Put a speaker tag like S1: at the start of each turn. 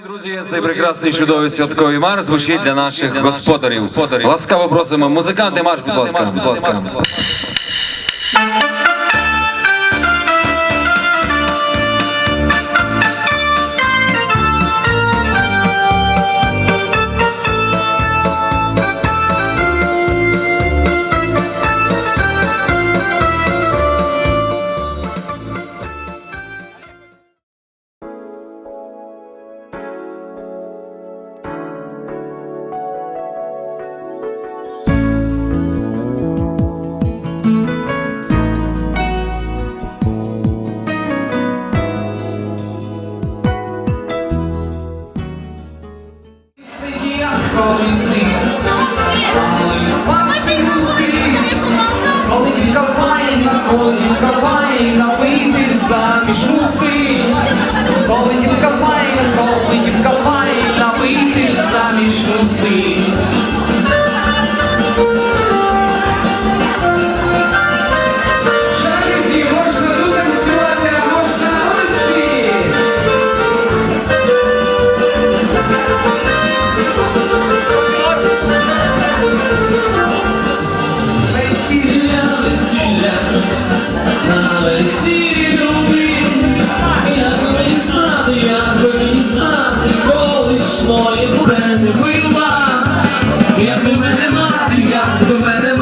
S1: Друзі, цей прекрасний чудовий святковий марш звучить для наших господарів. Ласкаво просимо. Музиканти, марш, будь ласка, будь ласка.
S2: Коли копає, коли копає, напити заміж муси. Моє мене як якби мене мати, якби мене